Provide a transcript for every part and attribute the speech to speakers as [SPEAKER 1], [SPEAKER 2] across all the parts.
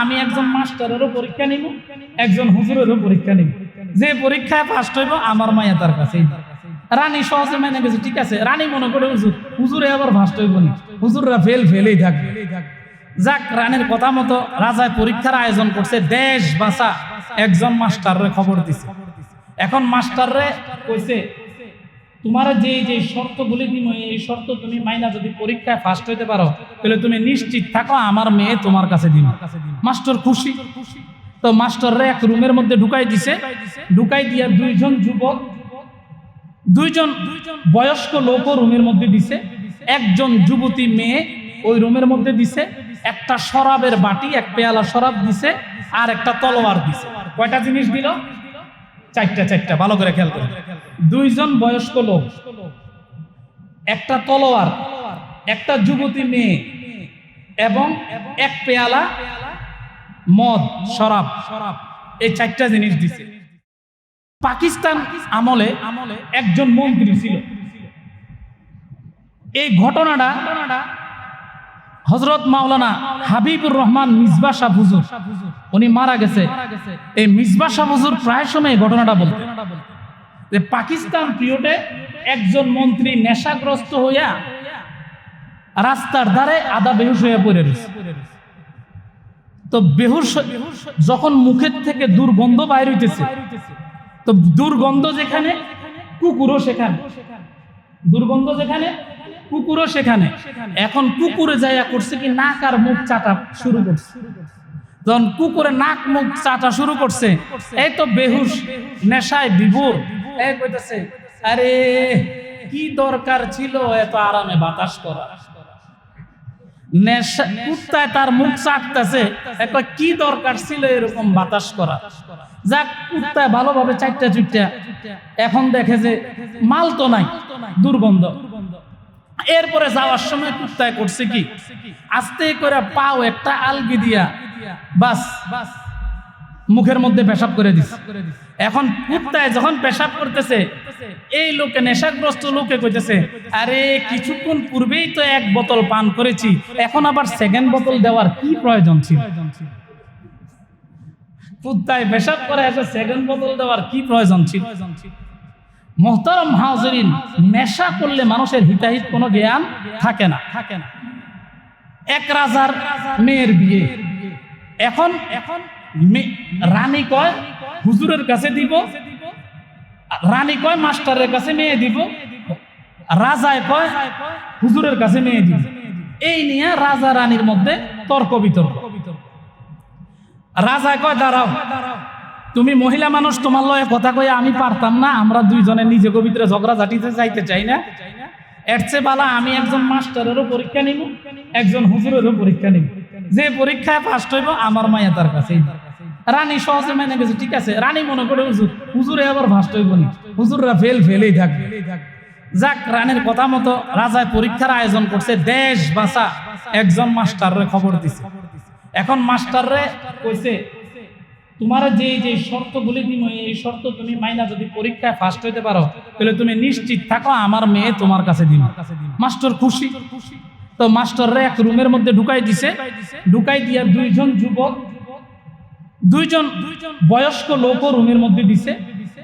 [SPEAKER 1] আমি একজন মাস্টারেরও পরীক্ষা নিব, একজন হুজুরেরও পরীক্ষা নিব। যে পরীক্ষায় ফার্স্ট হইব, আমার মায়া তার কাছেই রানী সহজে মেনে গেছে, ঠিক আছে? রানী মনে করে, হুজুর, হুজুরে আবার ফার্স্ট হইব না। হুজুররা ফেল ফেলেই থাকবে যাক, রানীর কথা মতো রাজায় পরীক্ষার আয়োজন করছে, দেশ বাসা একজন মাস্টাররে খবর দিছে। এখন মাস্টাররে কইছে তোমার যে যে শর্তগুলি দিব এই শর্ত তুমি মাইনা যদি পরীক্ষায় ফার্স্ট হইতে পারো, তাহলে তুমি নিশ্চিত থাকো আমার মেয়ে তোমার কাছে দিন মাস্টার খুশি? তো মাস্টাররা এক রুমের মধ্যে ঢুকাই দিছে। ঢুকাই দিয়া দুইজন যুবক, দুইজন বয়স্ক লোকও রুমের মধ্যে দিছে। একজন যুবতী মেয়ে ওই রুমের মধ্যে দিছে। একটা শরাবের বাটি, এক পেয়ালা শরাব দিছে আর একটা তলোয়ার দিছে। কয়টা জিনিস দিল? চারটা চারটা। ভালো করে খেয়াল করে। দুইজন বয়স্ক লোক। একটা তলোয়ার, একটা যুবতী মেয়ে এবং এক পেয়ালা মদ, শরাব। শরাব এই চারটা জিনিস দিছে। পাকিস্তান আমলে আমলে একজন মন্ত্রী ছিল। এই ঘটনাটা হজরত মাওলানা হাবিবুর রহমান মিসবা শাহ হুজুর, উনি মারা গেছে। এই মিসবা শাহ হুজুর প্রায় সময় ঘটনাটা বলতেন। যে পাকিস্তান পিরিয়ডে একজন মন্ত্রী নেশাগ্রস্ত হইয়া রাস্তার ধারে আদা বেহুশ হয়ে পড়ে রয়েছে। তো বেহুশ যখন মুখের থেকে দুর্গন্ধ বাইর হইতেছে, তো দুর্গন্ধ যেখানে, কুকুরও সেখানে। দুর্গন্ধ যেখানে, কুকুরও সেখানে। এখন কুকুরে যাইয়া করছে কি নাক আর মুখ চাটা শুরু করছে। যখন কুকুরে নাক মুখ চাটা শুরু করছে, এই তো বেহুশ, নেশায় বিভোর। এই আরে, কি দরকার ছিল এত আরামে বাতাস করা? নেশা, কুত্তায় তার মুখ চাটতেছে একটা কি দরকার ছিল এরকম বাতাস করা? যাক, কুত্তায় ভালোভাবে চারটা চুটটা এখন দেখে যে মাল তো নাই, দুর্গন্ধ। এরপরে যাওয়ার সময় কুত্তায় করছে কি? আস্তে করে পাও একটা আলগি দিয়া বাস বাস। মুখের মধ্যে পেশাব করে দিস এখন কুত্তায় যখন পেশাব করতেছে এই লোকে নেশাগ্রস্ত লোকে কইতেছে আরে কিছুক্ষণ পূর্বেই তো এক বোতল পান করেছি এখন আবার সেকেন্ড বোতল দেওয়ার কি প্রয়োজন ছিল? কুত্তায় পেশাব করে এসে সেকেন্ড বোতল দেওয়ার কি প্রয়োজন ছিল? মোহতারম হাজরিন নেশা করলে মানুষের হিতাহিত কোনো জ্ঞান থাকে না। থাকে না। এক রাজার মেয়ের বিয়ে। এখন এখন রানী কয়, হুজুরের কাছে দিব, রানী কয়, মাস্টারের কাছে মেয়ে দিব, রাজায় কয়, হুজুরের কাছে মেয়ে দিব। এই নিয়ে রাজা রানীর মধ্যে তর্ক বিতর্ক। রাজায় কয়, দাঁড়াও, তুমি মহিলা মানুষ, তোমার লয়ে কথা কয়ে আমি পারতাম না, আমরা দুইজনে নিজে ভিতরে ঝগড়া ঝাঁটিতে চাইতে চাই না। এর চেয়ে বালা আমি একজন মাস্টারেরও পরীক্ষা নিব, একজন হুজুরেরও পরীক্ষা নিব। যে পরীক্ষায় ফার্স্ট হইব, আমার মায়া তার কাছেই। রানী সহজে মেনে গেছে, ঠিক আছে। রানী মনে করে, হুজুর, হুজুরে আবার ফার্স্ট হইব না। হুজুররা ফেল ফেলেই থাকবে। যাক, রানীর কথা মতো রাজায় পরীক্ষার আয়োজন করছে, দেশ বাসা একজন মাস্টাররে খবর দিছে। এখন মাস্টাররে কইছে, তোমার যে যে শর্তগুলি দিব এই শর্ত তুমি মাইনা যদি পরীক্ষায় ফার্স্ট হইতে পারো, তাহলে তুমি নিশ্চিত থাকো, আমার মেয়ে তোমার কাছে দিব। মাস্টার খুশি। তো মাস্টাররা এক রুমের মধ্যে ঢুকাই দিছে। ঢুকাই দিয়া দুইজন যুবক, দুইজন বয়স্ক লোকও রুমের মধ্যে দিছে।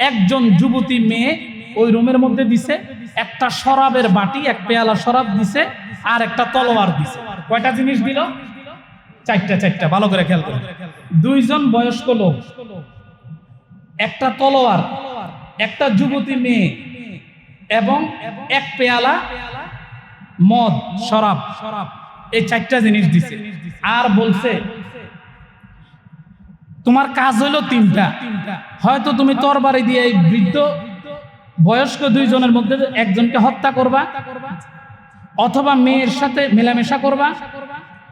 [SPEAKER 1] একজন যুবতী মেয়ে ওই রুমের মধ্যে দিছে। একটা শরাবের বাটি, এক পেয়ালা শরাব দিছে আর একটা তলোয়ার দিছে। কয়টা জিনিস দিল? চারটা চারটা, ভালো করে খেয়াল করে। দুইজন বয়স্ক লোক, একটা তলোয়ার, একটা যুবতী মেয়ে এবং এক পেয়ালা মদ, শরাব, এই চারটা জিনিস দিছে। আর বলছে, তোমার কাজ হইল তিনটা। হয়তো তুমি তরবারি দিয়ে এই বৃদ্ধ, বয়স্ক দুইজনের মধ্যে একজনকে হত্যা করবা, অথবা মেয়ের সাথে মেলামেশা করবা,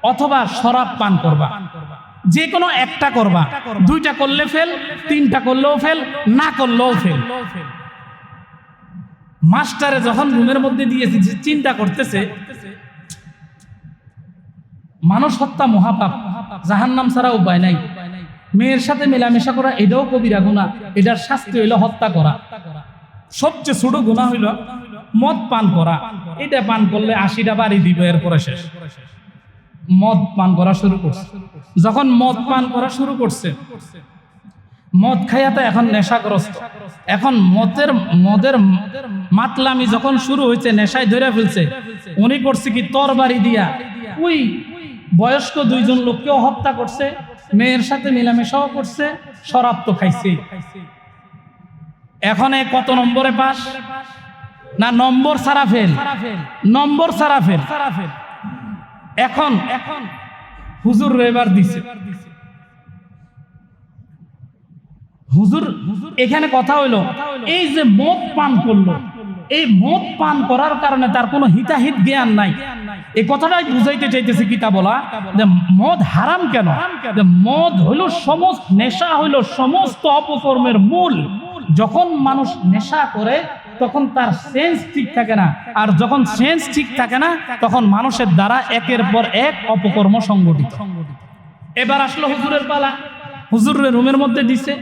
[SPEAKER 1] অথবা শরাব পান করবা। যে কোনো একটা করবা। দুইটা করলে ফেল, তিনটা করলেও ফেল, না করলেও ফেল। মাস্টারে যখন রুমের মধ্যে দিয়েছে চিন্তা করতেছে, মানুষ হত্যা মহাপাপ জাহান নাম ছাড়া উপায় নাই। মেয়ের সাথে মেলামেশা করা, এটাও কবিরা গুণা এটার শাস্তি হইল হত্যা করা। সবচেয়ে ছোট গুণা হইল মদ পান করা। এটা পান করলে আশিটা বাড়ি দিব, এরপরে শেষ। মদ পান করা শুরু করছে। যখন মদ পান করা শুরু করছে মদ খাইয়া তো এখন নেশাগ্রস্ত। এখন মদের মদের মাতলামি যখন শুরু হয়েছে নেশায় ধরে ফেলছে, উনি করছে কি তরবারি দিয়া। ওই বয়স্ক দুইজন লোককেও হত্যা করছে, মেয়ের সাথে মিলামেশাও করছে, শরাব তো খাইছে। এখন এ কত নম্বরে পাস? না, নম্বর সারা ফেল। নম্বর সারা ফেল। এখন এখন হুজুর এবার দিছে। হুজুর, এখানে কথা হইল, এই যে মদ পান করল, এই মদ পান করার কারণে তার কোনো হিতাহিত জ্ঞান নাই। এই কথাটাই বুঝাইতে চাইতেছে কিতা বলা যে মদ হারাম কেন? যে মদ হইল সমস্ত, নেশা হইল সমস্ত অপকর্মের মূল। যখন মানুষ নেশা করে, তখন তার সেন্স ঠিক থাকে না। আর যখন সেন্স ঠিক থাকে না, তখন মানুষের দ্বারা একের পর এক অপকর্ম সংগঠিত। এবার আসলো হুজুরের পালা। হুজুরের রুমের মধ্যে দিছে।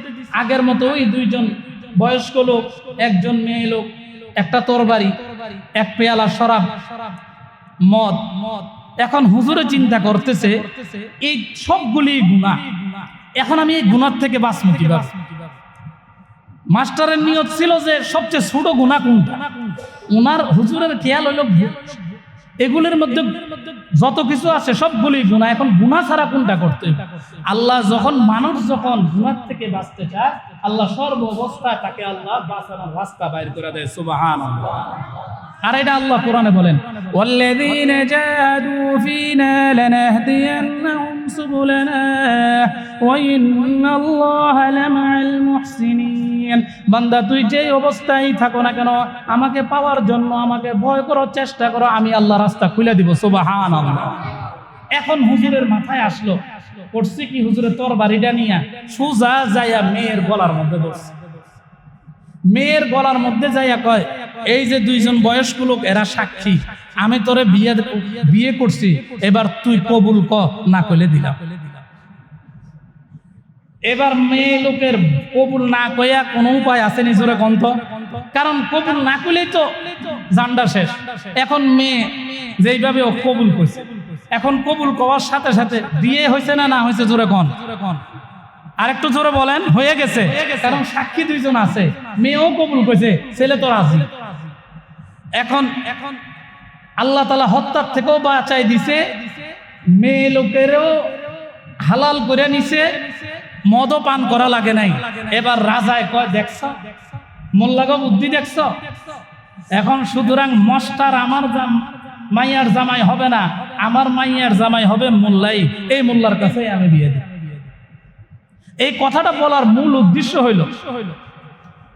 [SPEAKER 1] আগের মতো ওই দুইজন বয়স্ক লোক, একজন মেয়ে লোক, একটা তরবারি, এক পেয়ালা শরাব, মদ। মদ এখন হুজুরে চিন্তা করতেছে, এই সবগুলি গুণা এখন আমি এই গুণার থেকে বাঁচবো কীভাবে? মাস্টারের নিয়ত ছিল যে সবচেয়ে ছোট গুণা কোনটা? ওনার হুজুরের খেয়াল হইল এগুলির মধ্যে যত কিছু আছে সবগুলি গুণা এখন গুণা ছাড়া কোনটা করতে হবে? আল্লাহ যখন মানুষ যখন গুণার থেকে বাঁচতে চায় আল্লাহ সর্ব অবস্থায় তাকে আল্লাহ বাঁচানোর রাস্তা বাইর করে দেয় সুবাহান আর এটা আল্লাহ কোরআনে বলেন والذين جاهدوا فينا لنهدينهم سبلنا وإن الله لمع المحسنين বান্দা, তুই যেই অবস্থায় থাকো না কেন, আমাকে পাওয়ার জন্য আমাকে ভয় করার চেষ্টা করো, আমি আল্লাহ রাস্তা খুলে দিব সুবাহান এখন হুজুরের মাথায় আসলো করছি কি হুজুরের তোর বাড়িটা নিয়ে, সুজা যাইয়া মেয়ের গলার মধ্যে ধরছে। মেয়ের গলার মধ্যে যাইয়া কয়, এই যে দুইজন বয়স্ক লোক, এরা সাক্ষী, আমি তোরে বিয়ে বিয়ে করছি, এবার তুই কবুল ক, না কইলে দিলাম। এবার মেয়ে লোকের কবুল না কইয়া কোনো উপায় আছে নিজরে গন্ধ কারণ কবুল না কইলেই তো জান্ডা শেষ। এখন মেয়ে যেইভাবে ও কবুল করছে। এখন কবুল কওয়ার সাথে সাথে বিয়ে হয়েছে না না হয়েছে জোরে কন? আরেকটু জোরে বলেন, হয়ে গেছে। কারণ সাক্ষী দুইজন আছে। মেয়েও কবুল করেছে, ছেলে তো রাজি। এখন এখন আল্লাহ তালা হত্যার থেকেও বাঁচাই দিছে, মেয়ে লোকেরও হালাল করে নিছে মদও পান করা লাগে নাই। এবার রাজায় কয়, দেখছ? মোল্লাগো বুদ্ধি দেখছ? এখন সুতরাং মস্টার আমার মাইয়ার জামাই হবে না, আমার মাইয়ার জামাই হবে মোল্লাই। এই মোল্লার কাছে আমি বিয়ে দিই। এই কথাটা বলার মূল উদ্দেশ্য হইল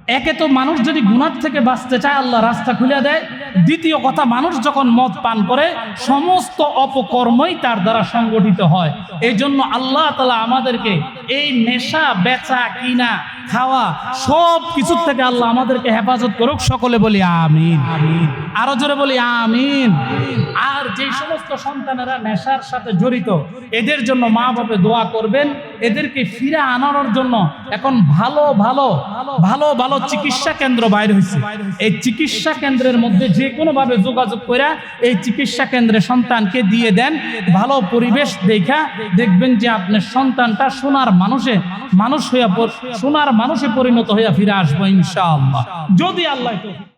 [SPEAKER 1] একে তো মানুষ যদি গুণার থেকে বাঁচতে চায়, আল্লাহ রাস্তা খুলে দেয়। দ্বিতীয় কথা, মানুষ যখন মদ পান করে, সমস্ত অপকর্মই তার দ্বারা সংগঠিত হয়। এই জন্য আল্লাহ তালা আমাদেরকে এই নেশা, বেচা, কিনা খাওয়া সব কিছুর থেকে আল্লাহ আমাদেরকে হেফাজত করুক সকলে বলি আমিন। আরও জোরে বলি আমিন। আর যে সমস্ত সন্তানেরা নেশার সাথে জড়িত এদের জন্য মা বাপে দোয়া করবেন এদেরকে ফিরে আনানোর জন্য এখন ভালো ভালো ভালো ভালো চিকিৎসা কেন্দ্র বাইরে হয়েছে এই চিকিৎসা কেন্দ্রের মধ্যে যে কোনো ভাবে যোগাযোগ করে এই চিকিৎসা কেন্দ্রে সন্তানকে দিয়ে দেন ভালো পরিবেশ দেখা দেখবেন যে আপনার সন্তানটা সোনার মানুষে মানুষ হইয়া পর- সোনার মানুষে পরিণত হইয়া ফিরে আসব ইনশাআল্লাহ। যদি আল্লাহ